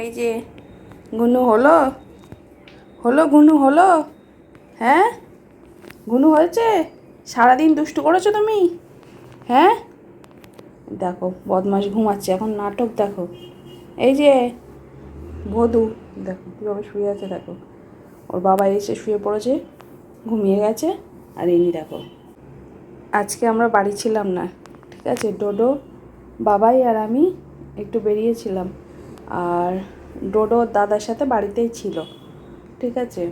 এই যে গুনু হলো? হলো গুনু হলো? হ্যাঁ? গুনু হয়েছে? সারাদিন দুষ্টু করেছ তুমি? হ্যাঁ? দেখো বদমাস ঘুমাচ্ছে, এখন নাটক দেখো। এই যে বধু, দেখো কীভাবে শুয়ে আছে, দেখো। ওর বাবা এসে শুয়ে পড়েছে, ঘুমিয়ে গেছে, আর ইনি দেখো। আজকে আমরা বাড়ি ছিলাম না, ঠিক আছে? ডোডো, বাবাই আর আমি একটু বেরিয়েছিলাম। আর ডোডো দাদার সাথে বাড়িতেই ছিল, ঠিক আছে?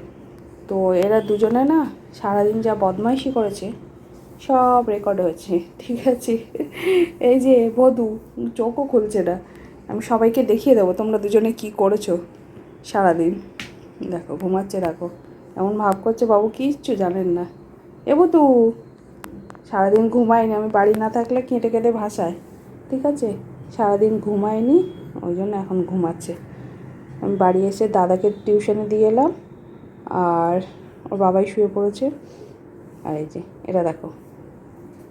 তো এরা দুজনে না সারাদিন যা বদমাইশি করেছে, সব রেকর্ড হয়েছে, ঠিক আছে? এই যে বধু, চোখও খুলছে না। আমি সবাইকে দেখিয়ে দেবো, তোমরা দুজনে কি করেছ সারাদিন? দেখো, ঘুমাচ্ছে দেখো এমন ভাব করছে বাবু, কিচ্ছু জানেন না। এ বধু, সারাদিন ঘুমায়নি, আমি বাড়ি না থাকলে কেটে কেটে ভাসায়, ঠিক আছে? সারাদিন ঘুমায়নি ওই জন্য এখন ঘুমাচ্ছে। আমি বাড়ি এসে দাদাকে টিউশনে দিয়ে এলাম, আর ওর বাবাই শুয়ে পড়েছে। আর এই যে, এটা দেখো।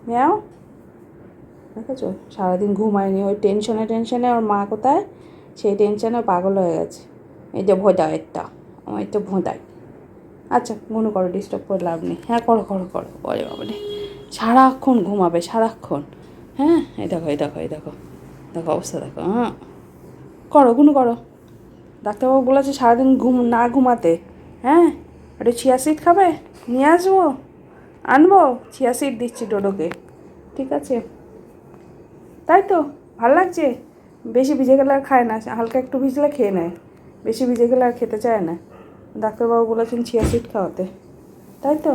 ম্যাও? দেখেছ? সারাদিন ঘুমায়নি। ওই টেনশনে টেনশনে ওর মা কোথায়? সেই টেনশনে পাগল হয়ে গেছে। এই যে ভোঁদায় একটা আমার তো ভোঁদায় আচ্ছা মনে করো ডিস্টার্ব করে লাভ নেই। হ্যাঁ করো করো করো। বলে বাবা সারাক্ষণ ঘুমাবে, সারাক্ষণ। হ্যাঁ এই দেখো এই দেখো এই দেখো। দেখো অবস্থা, দেখো হ্যাঁ। করো, গুনু করো। ডাক্তারবাবু বলেছে সারাদিন ঘুম, না ঘুমাতে। হ্যাঁ? একটু চিয়া সিড খাবে? নিয়ে আসব? আনব? চিয়া সিড দিচ্ছি ডোডোকে। ঠিক আছে? তাই তো, ভালো লাগছে। বেশি ভিজে গেলে আর খায় না, হালকা একটু ভিজলে খেয়ে নেয়। বেশি ভিজে গেলে আর খেতে চায় না। ডাক্তারবাবু বলেছেন চিয়া সিড খাওয়াতে। তাই তো?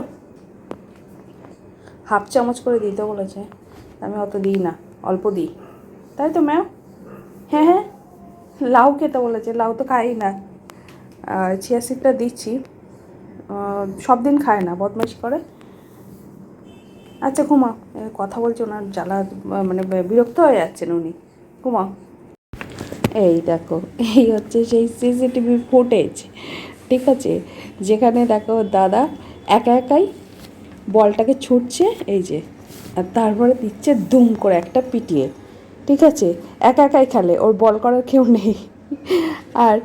হাফ চামচ করে দিতে বলেছে। আমি অত দিই না, অল্প দিই। তাই তো ম্যাম হ্যাঁ হ্যাঁ? লাউ খেতে বলেছে, লাউ তো খাই না। চিয়া সিডটা দিচ্ছি। সব দিন খায় না, বদমাইশ করে। আচ্ছা ঘুমা। কথা বলছে ওনার জ্বালা মানে বিরক্ত হয়ে যাচ্ছেন উনি। ঘুমা। এই দেখো, এই হচ্ছে সেই সিসিটিভি ফুটেজ ঠিক আছে? যেখানে দেখো দাদা একা একাই বলটাকে ছুটছে, এই যে, আর তারপরে দিচ্ছে দুম করে একটা পিটিয়ে। ঠিক আছে? একা একাই খেলে, ওর বল করার কেউ নেই। আর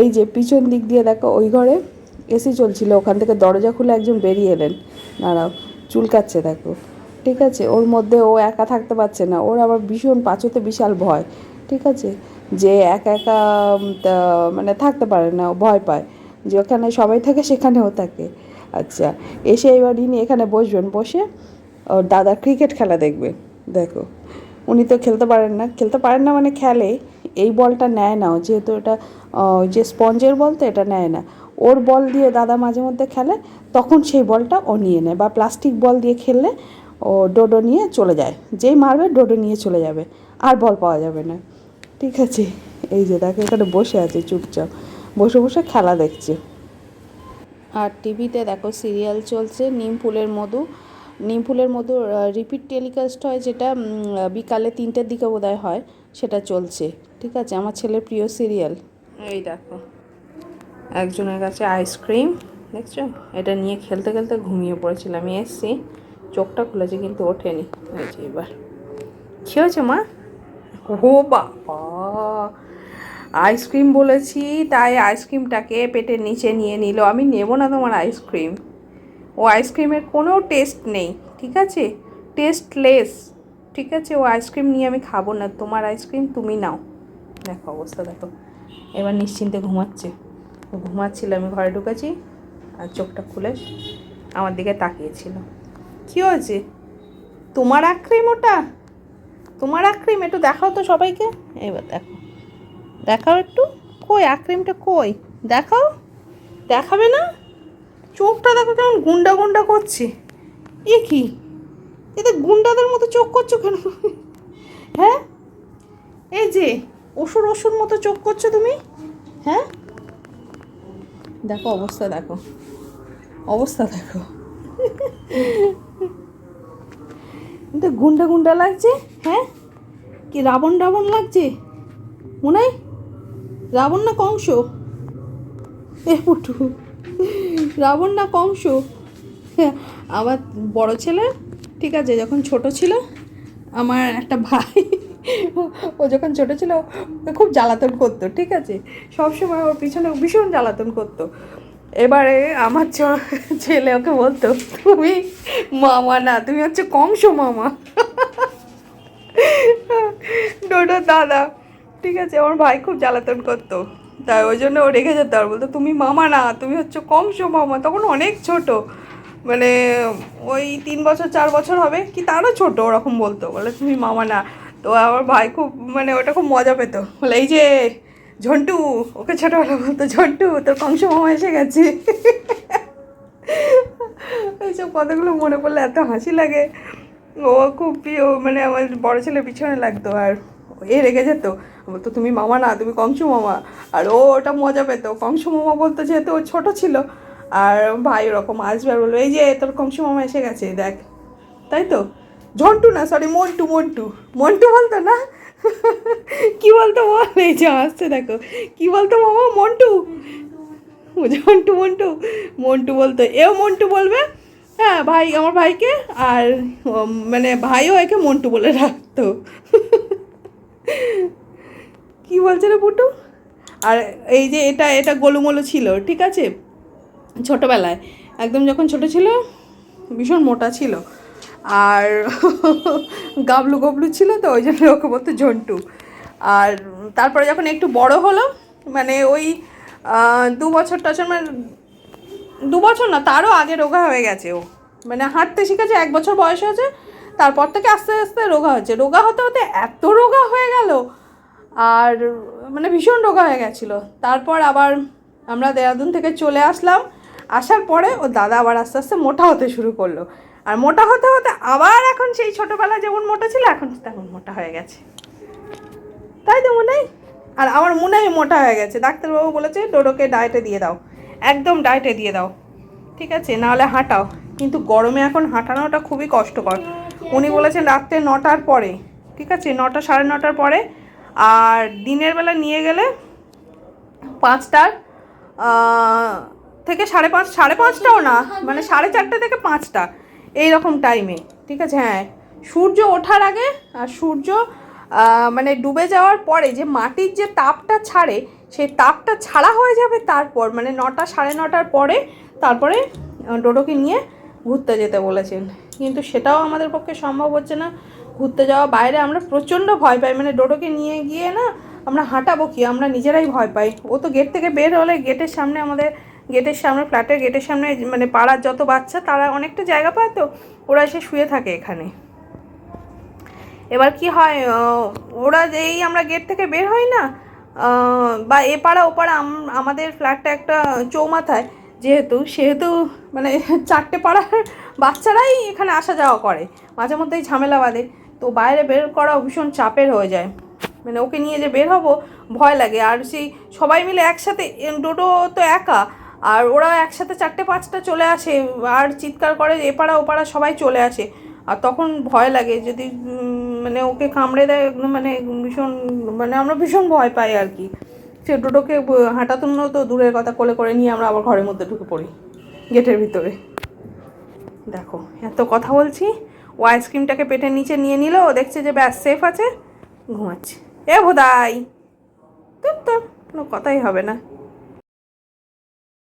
এই যে পিছন দিক দিয়ে দেখো, ওই ঘরে এসি চলছিল, ওখান থেকে দরজা খুলে একজন বেরিয়ে এলেন। দাঁড়াও, চুলকাচ্ছে দেখো। ঠিক আছে, ওর মধ্যে ও একা থাকতে পারছে না, ওর আবার ভীষণ পাঁচুতে বিশাল ভয়। ঠিক আছে? যে একা একা মানে থাকতে পারে না ভয় পায়। যে ওখানে সবাই থাকে, সেখানেও থাকে। আচ্ছা এসে এবার ইনি এখানে বসবেন, বসে ওর দাদা ক্রিকেট খেলা দেখবেন। দেখো। উনি তো খেলতে পারেন না। খেলতে পারেন না মানে খেলে। এই বলটা নেয় না। যেহেতু এটা যে স্পঞ্জের বল তো এটা নেয় না। ওর বল দিয়ে দাদা মাঝে মধ্যে খেলে, তখন সেই বলটা ও নিয়ে নেয় বা প্লাস্টিক বল দিয়ে খেললে ও ডোডো নিয়ে চলে যায়। যেই মারবে, ডোডো নিয়ে চলে যাবে। আর বল পাওয়া যাবে না। ঠিক আছে। এই যে দেখো, এখানে বসে আছে চুপচাপ। বসে বসে খেলা দেখছে। আর টিভিতে দেখো, সিরিয়াল চলছে, নিম ফুলের মধু। নিম ফুলের মধু রিপিট টেলিকাস্ট হয় যেটা বিকালে তিনটের দিকে বোধহয় হয়, সেটা চলছে। ঠিক আছে? আমার ছেলের প্রিয় সিরিয়াল এই দেখো। একজনের কাছে আইসক্রিম দেখছ? এটা নিয়ে খেলতে খেলতে ঘুমিয়ে পড়েছিলাম। এসছি, চোখটা খুলেছে কিন্তু ওঠেনি। হয়েছে এবার। খেয়েছে মা? ও বাবা! আইসক্রিম বলেছি, তাই আইসক্রিমটাকে পেটের নিচে নিয়ে নিল। আমি নেব না তোমার আইসক্রিম ও আইসক্রিমের কোনো টেস্ট নেই, ঠিক আছে? টেস্টলেস, ঠিক আছে? ও আইসক্রিম নিয়ে আমি খাব না, তোমার আইসক্রিম তুমি নাও। দেখো অবস্থা, দেখো। এবার নিশ্চিন্তে ঘুমাচ্ছে। ঘুমাচ্ছিল, আমি ঘরে ঢুকেছি আর চোখটা খুলে আমার দিকে তাকিয়েছিল। কী হয়েছে? তোমার আইসক্রিম ওটা? তোমার আইসক্রিম একটু দেখাও তো সবাইকে। এবার দেখো। দেখাও একটু। কই আইসক্রিমটা কই? দেখাও। দেখাবে না? চোখটা দেখো কেমন গুন্ডা গুন্ডা করছে। এ কি? এতে গুন্ডাদের মতো চোখ করছ কেন? হ্যাঁ? এই যে, অসুর অসুর মতো চোখ করছ তুমি? হ্যাঁ? দেখো অবস্থা দেখো। অবস্থা দেখো। এটা গুন্ডা গুন্ডা লাগছে? হ্যাঁ? কি রাবণ রাবণ লাগছে? মনে হয়? রাবণ না কংস? এ পুটু। রাবণ না কংস? আমার বড় ছেলে, ঠিক আছে, যখন ছোট ছিল, আমার একটা ভাই, ও যখন ছোটো ছিল খুব জ্বালাতন করতো, ঠিক আছে? সবসময় ওর পিছনে ভীষণ জ্বালাতন করতো। এবারে আমার ছেলে ওকে বলতো, তুমি মামা না, তুমি হচ্ছে কংস মামা। ডোডোর দাদা, ঠিক আছে, আমার ভাই খুব জ্বালাতন করতো। তাই ওই জন্য ও রেখে যেত আর বলতো, তুমি মামা না, তুমি হচ্ছে কংস মামা। তখন অনেক ছোট। মানে ওই তিন বছর, চার বছর হবে কি তারও ছোট ওরকম বলতো। বলে, তুমি মামা না। তো আমার ভাই খুব মানে ওটা খুব মজা পেত। বলে, এই যে ঝন্টু, ওকে ছোটোবেলা বলতো, ঝন্টু, তোর কংস মামা এসে গেছে। এইসব কথাগুলো মনে পড়লে এত হাসি লাগে। ও খুব প্রিয় মানে আমার বড় ছেলে পিছনে লাগতো। আর এ রেগে যেত। বলতো, তুমি মামা না, তুমি কংসু মামা। আর ও ওটা মজা পেত। কংসু মামা বলতো যেহেতু ও ছোটো ছিল, আর ভাই ওরকম আসবে আর বলব, এই যে তোর কংসু মামা এসে গেছে, দেখ। তাই তো? ঝন্টু না সরি মন্টু মন্টু। মন্টু বলতো না? কি বলতো বল? এই যে আসছে, দেখো। কি বলতো মামা? মন্টু। মন্টু মন্টু। মন্টু বলতো, এও মন্টু বলবে? হ্যাঁ ভাই, আমার ভাইকে, আর মানে ভাইও একে মন্টু বলে রাখতো। কি বলছে রে পুটু? আর এই যে এটা এটা গোলুমোলু ছিল, ঠিক আছে? ছোটোবেলায়। একদম যখন ছোট ছিল, ভীষণ মোটা ছিল। আর গাবলু গবলু ছিল তো, ওই জন্য ওকে বলতো ঝন্টু। আর তারপরে যখন একটু বড় হলো মানে ওই দু বছর টছর মানে দু বছর না, তারও আগে রোগা হয়ে গেছে ও। মানে হাঁটতে শিখেছে, এক বছর বয়স হয়েছে, তারপর থেকে আস্তে আস্তে রোগা হচ্ছে। রোগা হতে হতে এত রোগা হয়ে গেল আর মানে ভীষণ রোগা হয়ে গেছিল। তারপর আবার আমরা দেরাদুন থেকে চলে আসলাম। আসার পরে ও দাদা আবার আস্তে আস্তে মোটা হতে শুরু করল। আর মোটা হতে হতে আবার এখন সেই ছোটোবেলায় যেমন মোটা ছিল, এখন তেমন মোটা হয়ে গেছে। তাই তো মনে আর আমার মনে হয় মোটা হয়ে গেছে। ডাক্তারবাবু বলেছে ডোডোকে ডায়েটে দিয়ে দাও। একদম ডায়েটে দিয়ে দাও। ঠিক আছে? নাহলে হাঁটাও। কিন্তু গরমে এখন হাঁটানোটা খুবই কষ্টকর। উনি বলেছেন, রাত্রে নটার পরে। ঠিক আছে? নটা, সাড়ে নটার পরে আর দিনের বেলা নিয়ে গেলে পাঁচটার থেকে সাড়ে পাঁচ, সাড়ে পাঁচটাও না মানে সাড়ে চারটে থেকে পাঁচটা এই রকম টাইমে ঠিক আছে? হ্যাঁ সূর্য ওঠার আগে, আর সূর্য মানে ডুবে যাওয়ার পরে যে মাটির যে তাপটা ছাড়ে, সেই তাপটা ছাড়া হয়ে যাবে তারপর মানে নটা, সাড়ে নটার পরে, তারপরে ডোডোকে নিয়ে ঘুরতে যেতে বলেছেন। কিন্তু সেটাও আমাদের পক্ষে সম্ভব হচ্ছে না। ঘুরতে যাওয়া বাইরে আমরা প্রচণ্ড ভয় পাই। মানে ডোডোকে নিয়ে গিয়ে না আমরা হাঁটাবো কি? আমরা নিজেরাই ভয় পাই। ও তো গেট থেকে বের হলে গেটের সামনে আমাদের গেটের সামনে ফ্ল্যাটের গেটের সামনে মানে পাড়ার যত বাচ্চা তারা অনেকটা জায়গা পায় তো, ওরা এসে শুয়ে থাকে এখানে। এবার কি হয় ওরা যেই আমরা গেট থেকে বের হই না বা এ পাড়া ও পাড়া আম- আমাদের ফ্ল্যাটটা একটা চৌমাথায়, যেহেতু, সেহেতু মানে চারটে পাড়ার বাচ্চারাই এখানে আসা যাওয়া করে। মাঝে মধ্যেই ঝামেলা বাঁধে। তো বাইরে বের করা ভীষণ চাপের হয়ে যায়। মানে ওকে নিয়ে যে বের হব, ভয় লাগে। আর সেই সবাই মিলে একসাথে ডোডো তো একা, আর ওরা একসাথে চারটে পাঁচটা চলে আসে, আর চিৎকার করে এপাড়া ওপাড়া সবাই চলে আসে। আর তখন ভয় লাগে যদি মানে ওকে কামড়ে দেয়, একদম মানে ভীষণ মানে আমরা ভীষণ ভয় পাই আর কি। সে ডোডোকে হাঁটাতুনো তো দূরের কথা, কোলে করে নিয়ে আমরা আবার ঘরের মধ্যে ঢুকে পড়ি, গেটের ভিতরে। দেখো, এত কথা বলছি। ও আইসক্রিমটাকে পেটের নিচে নিয়ে নিল, ও দেখছে যে ব্যাস সেফ আছে, ঘুমাচ্ছে। এ ভোদাই তোর তো কোনো কথাই হবে না।